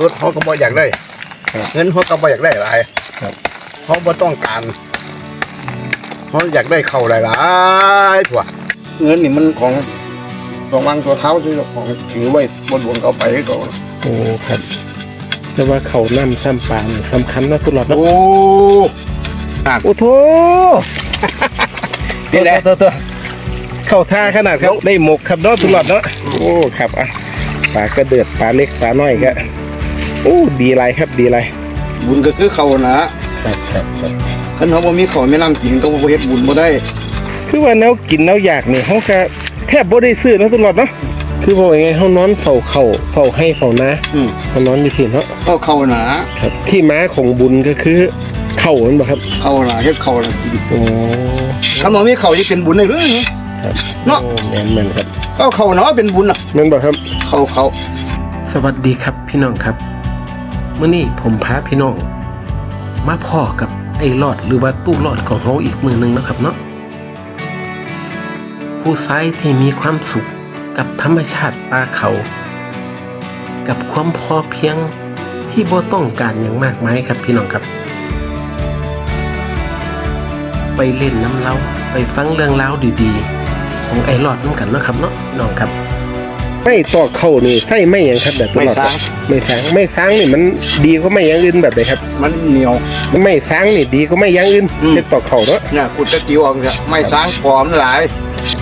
รถเขาก็บ่อยากได้ครับเงินเขาก็บ่อยากได้หลายครับ เขาบ่ต้องการเขาอยากได้เข้าหลายๆถั่วเงินนี่มันของของวางตัวเท้าที่ของถือไว้บนหลวงเขาไปให้ก่อนโอ้ครับ แต่ว่าเขาน้ำซ้ำปลานี่สำคัญนะตุลอดเนาะโอ้โอ้โถนี่แหละตัวตัวเข้าท่าขนาดครับ ได้หมกครับเนาะตุลอดเนาะโอ้ครับอะ ปลากระเดือดปลาเล็กปลาน้อยก็โอ้ดีไรครับดีไรบุญก็คือเขานะครับครับครับคันเขาบ่มีเขาไม่นำกินก็บ่เฮ็ดบุญบ่ได้ คือว่าแนวกินแนวอยากนี่เขาก็แทบบ่ได้ซื้อนะตุลอดเนาะคือบอกยังไงเขานอนเฝ้าเข่าเฝ้าให้เฝ้านาอืม เขานอนอยู่ที่เนาะก็เขาหนาครับที่ม้าของบุญก็คือเข่านั่นบ่ครับเขาหนาเฮ็ดเขาหนากินโอ้คันบ่มีเขาจะเป็นบุญได้หรือครับเนาะ โอ้แม่นแม่นครับ ก็เขาหนาเป็นบุญน่ะแม่นบ่ครับ เขาเขาสวัสดีครับพี่น้องครับเมื่อนี้ผมพาพี่น้อง มาพ่อกับไอ้รอดหรือว่าตู้รอดของเขาอีกมือหนึ่งนะครับเนาะผู้ใช้ที่มีความสุขกับธรรมชาติป่าเขา กับความพอเพียงที่บ่ต้องการอย่างมากมายครับพี่น้องครับ ไปเล่นน้ำเล้าไปฟังเรื่องเล่าวดีๆ ของไอ้รอดน้ำกันเนาะครับเนาะพี่น้องครับ ไม่ตอกเข้านี่ใส่ไม่อย่างครับแบบตไม่ลอดสร้างไม่สร้างไม่สร้างนี่มันดีก็ไม่อย่างอื่นแบบไหนครับ มันเหนียว ไม่สร้างนี่ดีก็ไม่อย่างอื่นอืม เป็นตอกเข้าเนาะเนี่ยขุดตะกิ้วออกเนี่ยไม่สร้างปอมหลาย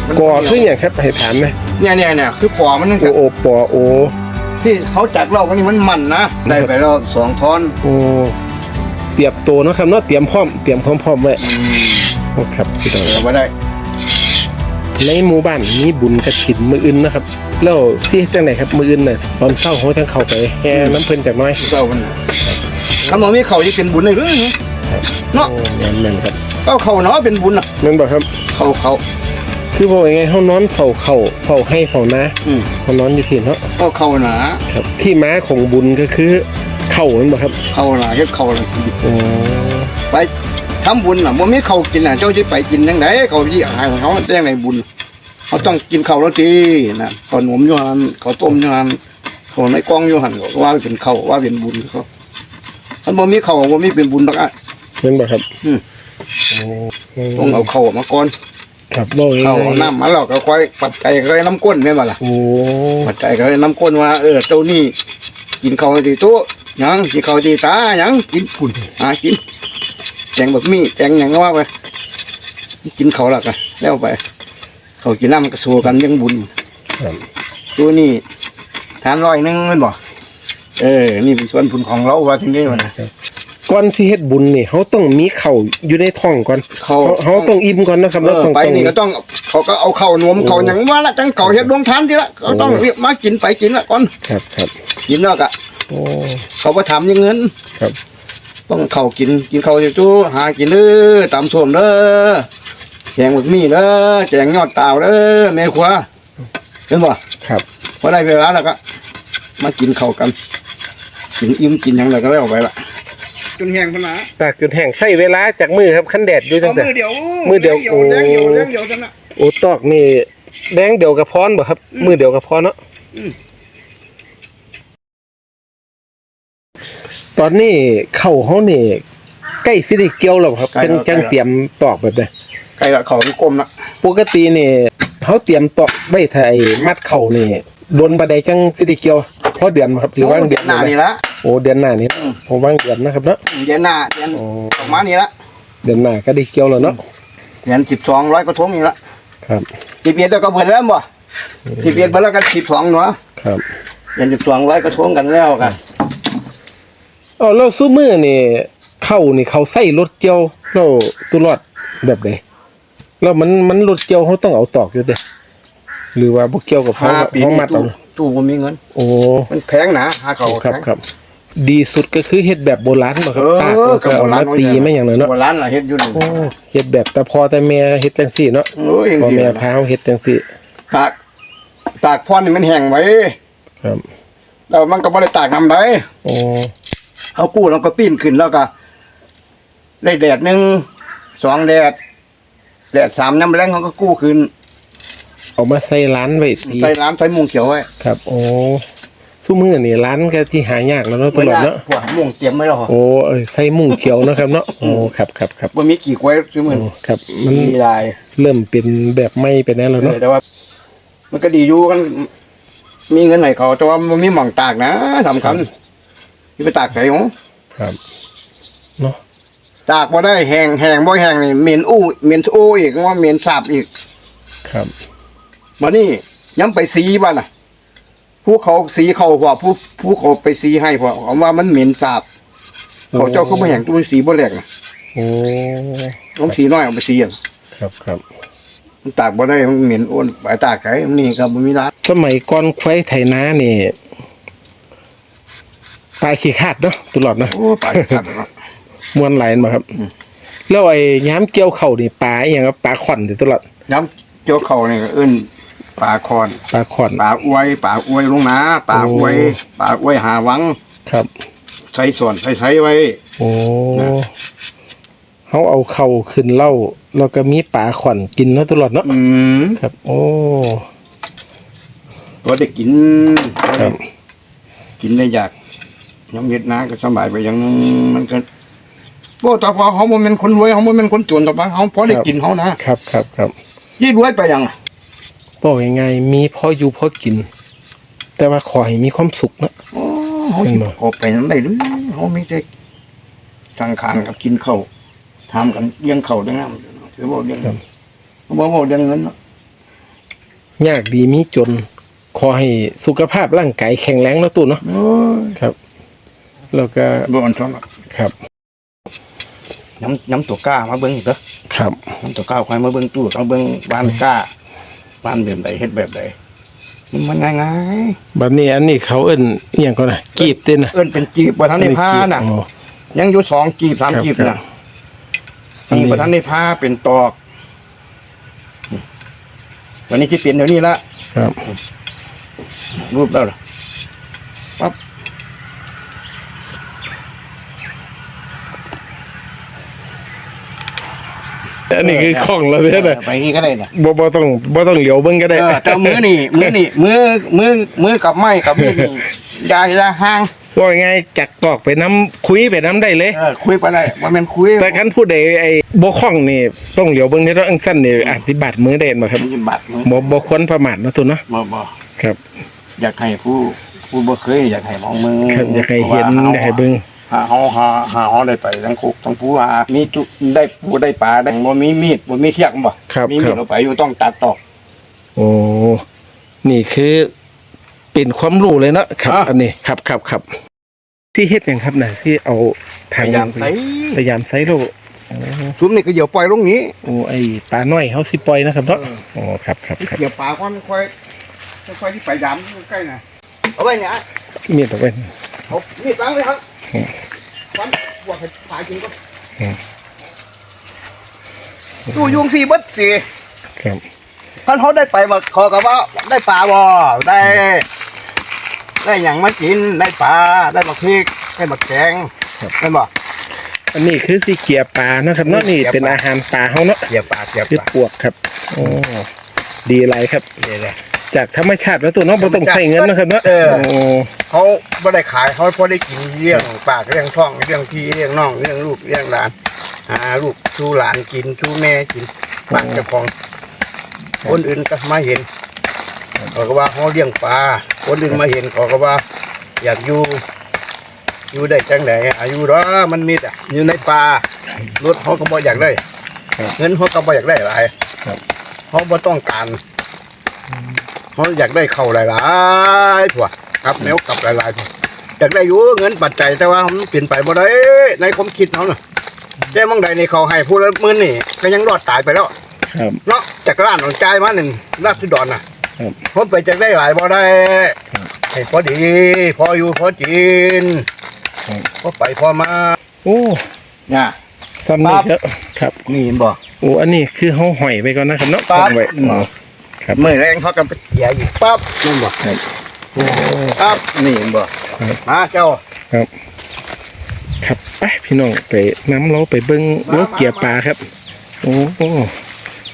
มันก่อเหนียวคืออย่างครับให้ถามนะเนี่ยเนี่ยเนี่ยคือปอมันนั่นโอโอปอโอที่เขาจัดเราวันนี้มันมันนะได้ไปแล้วสองท่อนโอเตรียมตัวเนาะครับเนาะเตรียมพร้อมเตรียมพร้อมๆไว้อืมโอ้ครับพี่น้อง เดี๋ยวมาได้ ในหมู่บ้านมีบุญกระถินมืออื่นนะครับแล้วที่จังไหนครับมืออื่นน่ะตอนเช้าเขาจังเข้าไปแห่น้ำเพิ่นจากหน้อยเจ้ามันคำว่ามีเขาจะเป็นบุญได้หรือเนาะโอ้แม่นแม่นครับก็เขาเนาะเป็นบุญน่ะแม่นบ่ครับเขาเขาคือบอกยังไงเขานอนเฝ้าเข่าเฝ้าให้เฝ้านาอืมเขานอนอยู่ที่เนาะก็เขาหนาครับที่ม้าของบุญก็คือเข่านั่นบ่ครับเขาหนาเฮ็ดเขาหนากินโอ้ไป ทำบุญน่ะบ่มีเขากินน่ะเจ้าจะไปกินยังไงเขาที่หายเขาได้ยังไงบุญ เขาต้องกินข้าวแล้วทีนะขนมอยู่หันข้าวต้มอยู่หันข้าวในกล้องอยู่หันว่าเป็นข้าวว่าเป็นบุญเขาถ้าบ่มีข้าวบ่มีเป็นบุญดอกอะเห็นบ่ครับอืมโอ้ต้องเอาข้าวมาก่อนครับบอกยังข้าวไงเอาน้ำมาแล้วก็ค่อยปัดใจก็น้ำก้นแม่นบ่ล่ะโอ้ปัจจัยก็น้ำข้นว่าเออเจ้านี่กินข้าวดีตัวหยังกินข้าวดีตาหยังกินปุ่นหากิน แจงแบบมีแจงหยังก็ว่าไปกินเขาวและกันแล้วไป เขากินน้ำกระสัวกันยังบุญครับตัวนี้ทานร้อยหนึงแมันบ่เออ นี่เป็นส่วนบุญของเราว่าที่นี่มันนะก่อนที่เฮ็ดบุญนี่เขาต้องมีเข่าอยู่ในท้องก่อนเขาเขาเขาต้องอิ่มก่อนนะครับเอแล้วอต้องไปต้องนี่ก็ต้องเขาก็เอาเข้าวนมเขาหยังว่าละจังเขาเฮ็ดดวงทานทีละเขาต้องเรียกมากินไปกินละก่อนครับครับกินแล้วก็โอ้เขาไปทำยังเงินครับ ต้องเข้ากินกินข้าวอยู่ตู้หากินเด้อตำส้มเด้อแกงบักมี่เด้อแกงยอดเต่าเด้อแม่ครัวเห็นบ่ครับพอได้เวลาแล้วก็มากินข้าวกันกินอิ่มกินหยังแล้วก็แล้วไปละจนแห้งพนาตากจนแห้งใส่เวลาจากมือครับขั้นแดดอยู่ตั้งแต่มือเดียวมือเดียวแดงเดียวโอ้แดงเดียวจังนะโอ้ตอกนี่แดงเดียวกับพรบ่ครับ มือเดียวกับพรเนาะ ตอนนี้เข่าเขานี่ใกล้สิได้เกี่ยวแล้วครับจังจังเตรียมตอกแบบนี้ไก่ละเขามันกลมละปกตินี่เขาเตรียมตอกไว้ไทยมัดเข่านี่โดนบันไดจังสิได้เกี่ยวพอเดือนบ่ครับหรือว่างเดือนหน้านี่ละโอ้เดือนหน้านี่อืมผมว่างเดือนนะครับเนาะเดือนหน้าเดือนโอ้ออกมานี่ละเดือนหน้าก็ได้เกี่ยวแล้วเนาะเดือนสิบสองร้อยกระทงนี่ละครับสิบเอ็ดแล้วก็เบิดแล้วบ่สิบเอ็ดไปแล้วกันสิบสองเนาะครับเดือนสิบสองร้อยกระทงกันแล้วกัน อ๋อแล้วซูมือนี่เข้านี่เขาใส่รถเกี่ยวแล้วตุรอดแบบใดแล้วมันมันรถเกี่ยวเขาต้องเอาตอกอยู่เด้หรือว่าบ่เกี่ยวกับเขาห้าปีเขานี้มัดตู้เอาตู้ผมมีเงิน โอ้มันแพงนะหาเขาครับแพงครับ ดีสุดก็คือเฮ็ดแบบโบราณบ่คเอรับอตากแล้วก็เอามาตีไม่อย่างนั้นเนาะโบราณล่ะเฮ็ดอยู่นี่โอ้เฮ็ดแบบแต่พอแต่แม่เฮ็ดจังซี่เนาะโอ้ยพ่อดีแม่พาเฮ็ดจังซี่ตากตากพรนี่มันแห้งไว้ครับ แล้วมันก็บ่ได้ตากน้ำได้โอ้ เอากู้แล้วก็ปีนขึ้นแล้วก็ได้แดดหนึงสองแดด แดดสามน้ำแรงเขาก็กู้ขึ้นเอามาใส่ร้านไว้ตีใส่น้ำใส่มุงเขียวไว้ครับ โอ้ซุมื้อนี่ร้านก็ที่หายากแล้วเนาะตลอดเนาะพวกม่วงเตรียมไว้แล้วโอ้เอ้ยใส่มุ้งเขียวนะครับเนาะโอ้ครับครับครับบ่มีกี่กล้วยซื้อมื้อโอ้ครับ มันมีลายเริ่มเป็นแบบไม่ไปแล้วแล้วเนาะแต่ว่า มันก็ดีอยู่กัน มีเงินให้เขาแต่ว่ามันมีหม่องตากนะสำคัญ ที่ไปตากใส่หงครับเนาะตากบ่ได้แห้งแห้งบ่แห้งนี่เหม็นอู้เหม็นโอ้อีกว่าเหม็นสาบอีก ครับมานี่ย้ำไปสีบ้านน่ะ ผู้เขาสีเขาพอผู้ผู้เขาไปสีให้พอเขาว่ามันเหม็นสาบเขาเจ้าเขาไม่แห้งตัวสีบ่แหลกน่ะโอ้ต้องสีน้อยเอาไปสีอะครับครับมันตากบ่ได้มันเหม็นอ้วนไปตากไก่มันนี่ก็บ่มีร้านสมัยก่อนควายไถนานี่ ปลายขี้ขาดเนาะตลอดเนาะโอ้ไปครับมวนไหลายมาครับอืมแล้วไอ้ย้ำเกี่ยวเข่านี่ปลาอหย่างครับปลาขอนอยู่ตลอดย้ำเจ้าเขานี่ก็เอิ้นปลาคอนปลาขอนปลาอวยปลาอวยลงนาปลาอวยโอ้ปลาอวยหาวังครับ ใส่ส่วนใส่ใช้ไว้ โอ้นะ เขาเอาเข่าขึ้นเหล่าแล้วก็มีปลาขอนกินเนาะตลอดเนาะอืมครับ โอ้ตัวได้กินครับ กินได้อยาก ย้ำเย็ดนะก็สบายไปอย่างนึงมันก็โอ้แต่พอเขาบ่แม่นคนรวยเขาบ่แม่นคนจนต่อไปเขาพอได้กินเขานะครับครับครับยี่รวยไปยังอะบอกยังไงมีพออยู่พอกิน แต่ว่าขอให้มีความสุขเนาะโอ้เขาสิเห็นบ่ออกไปนั้นได้หรือเขามีแต่ทางคานกับกินข้าวทำกันเลี้ยงข้าวได้งามถือว่าเลี้ยงเขาบอกว่าเลี้ยงเงินเนาะยากดีมีจน ขอให้สุขภาพร่างกายแข็งแรงเนาะตู่เนาะโอ้ยครับ แล้วก็บ่อันซ้อนหรอกครับน้ำน้ำตัวกล้ามาเบิ้งอีกเด้อครับน้ำตัวกล้าคอยมาเบิ้งตู้เอาเบิ้งบ้านกล้าบ้านแบบใดเฮ็ดแบบใดมันง่ายง่ายบัดนี้อันนี้เขาเอิ้นอหย่างก่อนนะกีบเต้นนะๆเอิ้นเป็นจีบบ่ทันได้ผ้าน่ะอ๋อยังอยู่สองจีบสามครับจีบครัน่ะบอันนี้นี่บ่ทันได้ผ้าเป็นตอกนี่วันนี้ที่เปลี่ยนเดี๋ยวนี้ละครับรูปแล้วล่ะ อันนี้คือของเราเนี่ยนะไปนี่ก็ได้น่ะบ่บ่ต้องบ่ต้องเหลียวเบิ่งก็ได้เออแต่มือนี่มือนี่มือมือมือกับไม้กับมีดนี่อยาอยาห่างว่าไงจักตอกไปน้ำคุยไปน้ำได้เลยเออคุยไปได้ว่ามันคุยแต่คันผู้ใดไอ้บ่คล่องนี่ต้องเหลียวเบิ่งในเรื่องสั้นนี่อธิบัติมือได้บ่ครับมันบัตรมือบ่บ่ควรประมาทเนาะตุนเนาะบ่บ่ครับ อยากให้ผู้ผู้บ่เคยอยากให้มองมือครับอยากให้เห็นอยากให้เบิ่ง หาเฮาหาหาเฮาได้ไปทั้งคุกทั้งผู้หามีจุได้ผู้ได้ปลาได้บ่มีมีดบ่มีเทียกบ่ครับมีคมีรัดบเอาไปอยู่ต้องตัดตอก โอ้ นี่คือเป็นความรู้เลยเนาะครับ อะ อันนี้ครับครับครับที่เฮ็ดหยังครับน่ะที่เอาพยายามใส่พยายามใส่โลโอ้ซุมนี่ก็เดี๋ยวปล่อยลงนี้โอ้ไอ้ปลาน้อยเฮาสิปล่อยนะครับเนาะโอ้ครับครับครับเดี๋ยวปลาความค่อยค่อยที่ไปดามอยู่ใกล้น่ะเอาไว้เนี่ยมีดเอาไว้เอามีดตั้งเลยครับอืม วันบวกให้ปลากินก็อืมตู้ยุงสี่เบิดสี่ครับท่านเขาได้ไปว่าขอกับว่าได้ปลาบ่ได้ ได้อย่างมากินได้ปลาได้บักพริกได้บักแกงได้บ่อันนี้คือสิเกียปลานะครับเนาะนี่เกี๊ยวปลาเป็นอาหารปลาเฮาเนาะเกี่ยวปลาเกี่ยวคือปลาปวกครับโอ้ดีหลายครับเดี๋ยว จากธรรมชาติแล้วตัวเนาะบ่ต้องใช้เงินนะครับเนาะเออโอ้เขาไม่ได้ขายเขาพอได้กินเลี้ยงปากเลี้ยงท้องเลี้ยงพี่เลี้ยงน้องเลี้ยงลูกเลี้ยงหลานหาลูกชูหลานกินชูแม่กินปากเจ้าของ คนอื่นก็มาเห็นเขาก็ว่าเขาเลี้ยงปลาคนอื่นมาเห็นเขาก็ว่า อยากอยู่ อยู่ได้จังไหนอายุเด้อมันมีแต่อยู่ในป่ารถเขาก็บ่อยากได้เงินเขาก็บ่อยากได้หลายเขาบ่ต้องการ เขาอยากได้เข้าหลายๆถั่วครับแนวกลับหลายๆถั่วอยากได้อยู่เงินปัจจัยแต่ว่ามันเปลี่ยนไปบ่ได้ในความคิดเขาน่ะแต่มองใดนี่เขาให้ผู้ละหมื่นนี่ ก็ยังรอดตายไปแล้วครับเนาะจากร้านของใจายมาหนึ่งราชดอนน่ะครับผมไปจากได้หลายบ่ได้ให้พอดี พออยู่พอกินครับ พอไปพอมาโอ้เนี่ย ทำนี่ครับครับ นี่เห็นบ่ โอ้อันนี้คือเฮาหอยไปก่อนนะครับเนาะปั๊บตั้งไว้อ๋อ ครับเมื่อแรงเขากันไปเกี่ยอีกปั๊บนี่บ่ครับโอ้ปั๊บนี่เห็นบ่ครับ มาเจ้าครับไปพี่น้องไปน้ำเราไปเบิ้งรถเกียร์ปลาครับ โอ้โห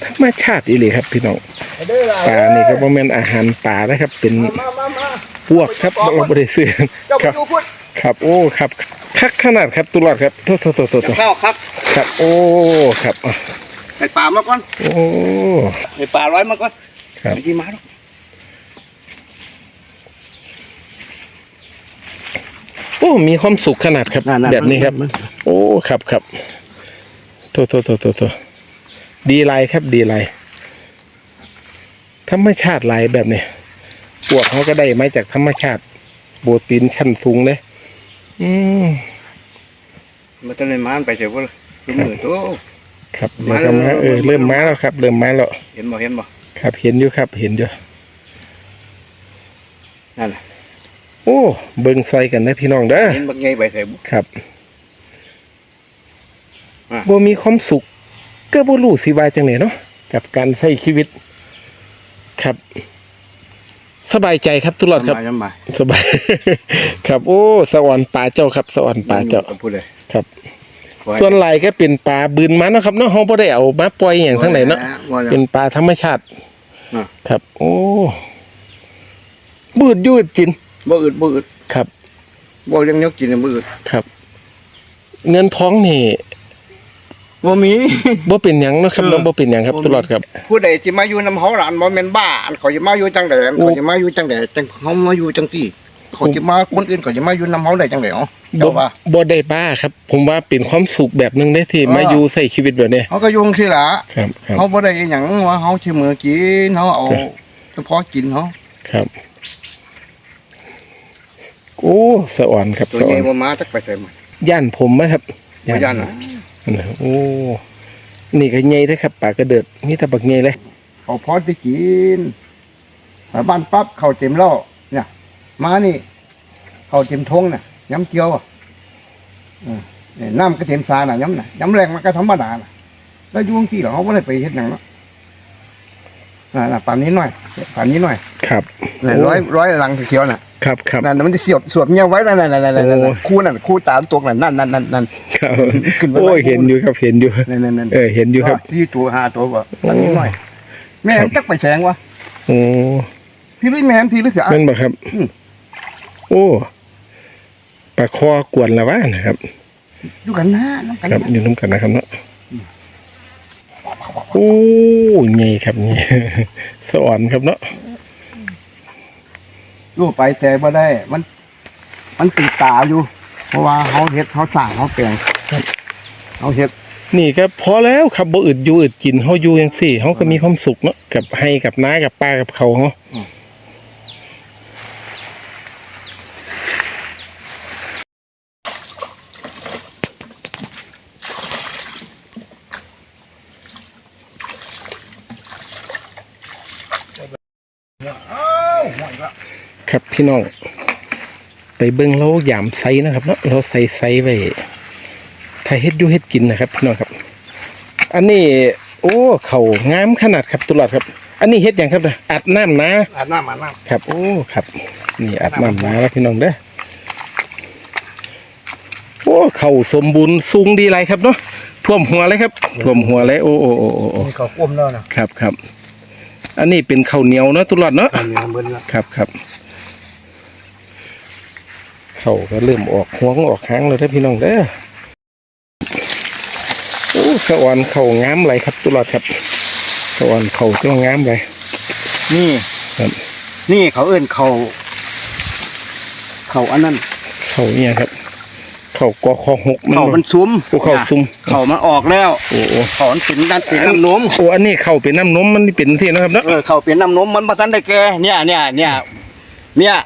ธรรมชาติอีหลีครับ พี่น้องไปเด้อล่ะปลานี่ก็บ่แม่นอาหารปลานะครับ เป็นมามามามาปวกครับเราไม่ได้ซื้อเจ้าครับอยู่พุ่นครับโอ้ครับคักขนาดครับตุลอดครับโทษโทษโทษโทษโทษเข้าครับครับ โอ้ครับอะให้ปลามาก่อนโอ้ ให้ปลาร้อยมาก่อนครับ ไม่ที่มาหรอกโอ้มีความสุขขนาดครับ แบบนี้ครับ โอ้ครับครับโทษโทษโทษโทษโทษดีไรครับดีไรธรรมชาติไรแบบนี้พวกเขาก็ได้มาจากธรรมชาติ โบตีนชั้นสูงเลยอืมมันจะเลยมานไปเสียพุ่นดูมือตัวครับเดี๋ยวก็มาเออเริ่มมาแล้วครับ เริ่มมาแล้วเห็นบ่เห็นบ่ ครับเห็นอยู่ครับเห็นอยู่นั่นน่ะโอ้เบิ่งใส่กันนะพี่น้องเด้อเห็นบักไงไปเสียบุครับอะบ่มีความสุขก็บ่รู้สิว่าจังไดเนาะกับการใช้ชีวิต ครับ สบายใจครับตุลอดครับจำมาสบายครับ โอ้สวรรค์ป่าเจ้าครับสวรรค์ป่าเจ้าพูดเลยครับขอให้ส่วนหลายก็เป็นปลาบืนมาเนาะครับเนาะเฮาบ่ได้เอามาปล่อยอย่างทั้งไหนเนาะว่าแล้วเป็นปลาธรรมชาติ อะ ครับ โอ้บืดยืดจินบ่อึดบ่อึดครับบ่เลี้ยงเนี้ยกินเนี่ยบ่อึดครับ เงินท้องนี่บ่มี บ่เป็นหยังเนาะครับเออ เนาะบ่เป็นหยังครับบ่มีตลอดครับ ผู้ใดที่มาอยู่นำเฮาหลานบ่แม่นบ้าอันเขาจะมาอยู่จังไดอันโอ้ เขาจะมาอยู่จังไดจังเฮามาอยู่จังที่ เขาจะมาคนอื่นเขาจะมาอยู่นำเฮาได้จังได๋อ๋อเจ้าว่า บ่ได้บ้าครับ ผมว่าเป็นความสุขแบบหนึงได้ที่เออ มาอยู่ใช้ชีวิตแบบนี้เฮาก็อยู่จังซี่ล่ะครับครับเฮาบ่ได้อีหยังว่าเฮาสิมือกินเฮาเอาครับ เฉพาะกินเฮาครับโอ้สะอ่อนครับตัวสะใหอ่ญ่อนบ่มาจักไปไสมาย่านผมไหมครับบ่ย่านน่ะอันนั้นโอ้นี่ก็ใหญ่เด้อครับปลากระเดิดมีแต่บักใหญ่เลย เอาพอสิกินมาบ้านปั๊บเข้าเต็มแล้วเนี่ย มานี่เข้าเต็มทงน่ะย้ำเจียวอะเออนี่น้ำก็เต็มสาน่ะย้ำน่ะย้ำแรงมันก็ธรรมดาน่ะ แล้วอยุ่จังที่เหรอเขาไม่ได้ไปเฮ็ดหยังเนาะน่ะน่ะป่านนี้หน่อยป่านนี้หน่อย ครับน่ะโร้อยร้อยหลังเขียวๆน่ะครับครับนั่นน่ะมันจะเสียบสวบเงี้ยไว้นั่นนั่นนั่นนั่นนั่นโอ้คู่นั่นคู่ตามตัวนั่นนั่นนั่นนั่นนั่นครับขึ้นไปโอ้ยไว้เห็นอยู่ครับเห็นอยู่นั่นนั่นนั่นเออเห็นอยู่ครับ ที่ตัวหาตัวว่าป่านนี้หน่อย แม่ครับจักไปแสงวะโอ้พี่ลุยแม่นพี่ลุยเสือนั่นบ่ครับ อืมโอ้ ปลาคอกวนละว่านะครับอยู่กันหน้าน้ำกันครับอยู่น้ำกันนะครับเนาะโอ้ใหญ่ครับนี่สะอ่อนครับเนาะลูกไปแต่บ่ได้ มัน มันติดตาอยู่ เพราะว่าเขาเฮ็ดเขาสร้างเขาแปลงเขาเฮ็ดนี่ก็พอแล้วครับบ่อึดอยู่อึดกินเฮาอยู่จังซี่เฮาก็มีความสุขเนาะกับให้กับน้ากับป้ากับเขาเฮา ครับพี่น้อง ไปเบิ่งเรายามไซนะครับเนาะเราใส่ไซไว้ถ้าเฮ็ดอยู่เฮ็ดกินนะครับพี่น้องครับ อันนี้ โอ้เขางามขนาดครับตุลอดครับ อันนี้เฮ็ดหยังครับเนี่ยอัดน้ำนะอาบน้ำอาบน้ครับ โอ้ครับ นี่อัดน้ำนะแล้วพี่น้องเด้อโอ้เขาสมบูรณ์สูงดีไรครับเนาะท่วมหัวเลยครับท่วมหัวเลยโอ้โอ้โอ้โอ้โอ้ำนี่เขาก้มแล้วนะครับครับ อันนี้เป็นข้าวเหนียวเนาะตุลอดเนาะอันนี้เบิ่นละ ครับครับ เขาก็เริ่มออกห่วงออกหางแล้วนะพี่น้องเด้อโอ้สะอ่อนเข่างามไหลายครับตุลอดครับสะอ่อนเข่าจ้างามไหลายนี่ครับนี่เขาเอิ้นเขาเขาอันนั้นเข่าเนี่ยครับ เข่ากอคอหกเขามันซุ้มโอ้เข่าซุ่มเขามันออกแล้วโอ้โอ้เขามันเป็นนั่นเป็นน้ำนมโอ้อันนี้เข่าเป็นน้ำนมมันเป็นที่นะครับเนาะเออเขาเป็นน้ำนมมันมาทันได้แก่เนี่ยเนี่ยเนี่ยเนี่ย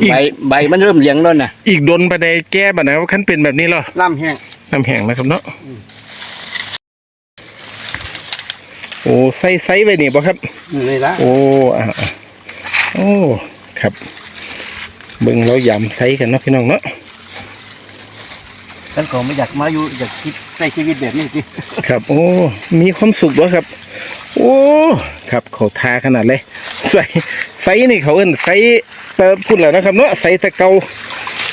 อีกใบใบมันเริ่มเหลียงแล้วน่ะอีกดนประเดแก้บัดนะว่าคันเป็นแบบนี้เหรอน้ำแห้งน้ำแห้งนะครับเนาะโอ้ใส่ใส่ไว้นี่บ่ครับนี่ละโอ้อ่าอ่าโอ้ครับ เบิ่งเรายำไซกันเนาะพี่น้องเนาะฉันก็ไม่อยากมาอยู่อยากคิดในชีวิตแบบนี้สิครับ โอ้ มีความสุขด้วยครับ โอ้ครับเขาทาขนาดเลยใส่ไซนี่เขาเอิ้นไซเติมพุ่นแล้วนะครับเนาะไซตะเกา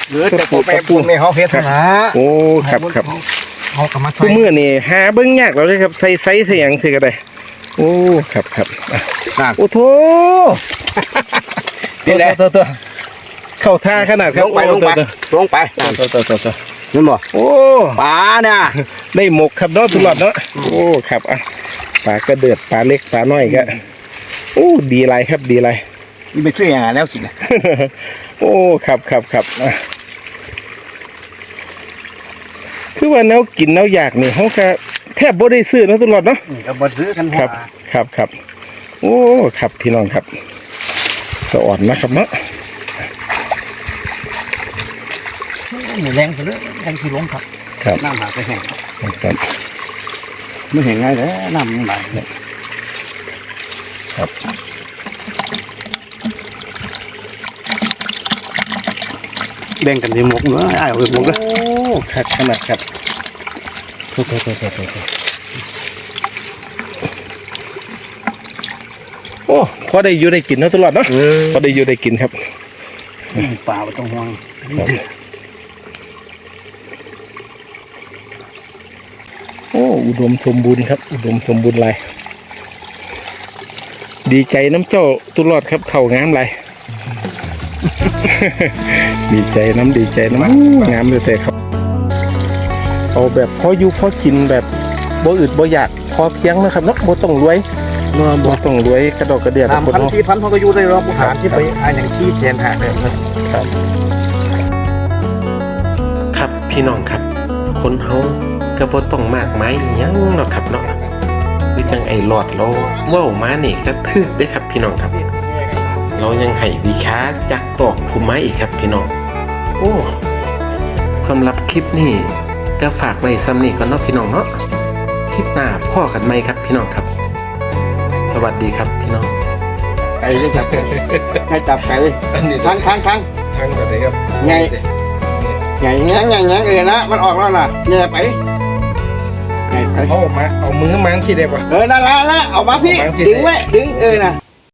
หรือแต่ผมไปพูดไม่เขาเฮ็ดนะโอ้ครับครับเขาก็มาผู้มือนี่หาเบิ่งยากแล้วเลยครับใส่ไซเสียงคือกันได้โอ้ครับครับอะนั่นโอ้โถนี่แหละตัวตัวเข้าท่าขนาดคลรับงไปลงไปโอ้ลงไปตัวตัวตัวตัวเห็นบ่โอ้ปลาเนี่ยได้หมกครับเนาะตลอดเนาะโอ้ครับอะ ปลากระเดือดปลาเล็กปลาน้อยก็โอ้ดีไรครับดีไรนี่ไปซื้ออย่างแล้วกินนะโอ้ครับครับครับอะคือว่าแนวกินแนวอยากนี่เขาก็แทบบ่ได้ซื้อเนาะตลอดเนาะก็บ่ซื้อกันครับ ครับครับโอ้ครับพี่น้องครับสะอ่อนนะครับเนาะแรงไปเลยแรงที่ลงครับครับน้ำหาไปแห้งครับ ไม่เห็นไงเลยน้ำมันไหลเลยครับแบ่งกันที่หมกเนื้อไอ้เอาไปหมกเลยโอ้ครับขนาดครับโทษโทษโทษโทษโทษโทษโอ้พอได้อยู่ได้กินเนาะตลอดเนาะเออพอได้อยู่ได้กินครับปลาไม่ต้องห่วง อ้อุดมสมบูรณ์ครับ อุดมสมบูรณ์ไรดีใจน้ำเจ้าตุลอดครับ เข่างามไรดีใจน้ำดีใจน้ำงามเลยแต่ครับเอาแบบพออยู่พอกินแบบบ่อึดบ่อยากพอเพียงนะครับเนาะบ่ต้องรวยเมื่อบ่ต้องรวยกระดอกกระเดียดสามคนพันเนาะสี่พันเขาก็อยู่ได้รอบผู้หารที่ไปไอ้หนังที่แทนหาเลยครับพี่น้องครับ คนเฮา ก็บ่ต้องมากมายอิหยังหรอกครับเนาะคือจังไอ้หลอดเราเว้ามานี่ก็ถึกได้อครับพี่น้องครับ เรายังให้วิชาจากตอกภูไม้อีกครับพี่น้อง โอ้สำหรับคลิปนี้ก็ฝากไว้ซ้ำนี่ก่อนเนาะพี่น้องเนาะคลิปหน้าพ่อกันไหมครับพี่น้องครับ สวัสดีครับพี่น้องไก่เลยจับให้จับไก่อันนี้ทั้งทั้งทั้งทางแบบไหนครับไงใหญ่แง่แง่แง่เออนะมันออกแล้วนะแง่ไป แง่ไปเอามา เอามือมังที่ได้ปะเออนั่นละนะเอามาพี่เอามาพี่ ดึงไว้ ดึงเออนะ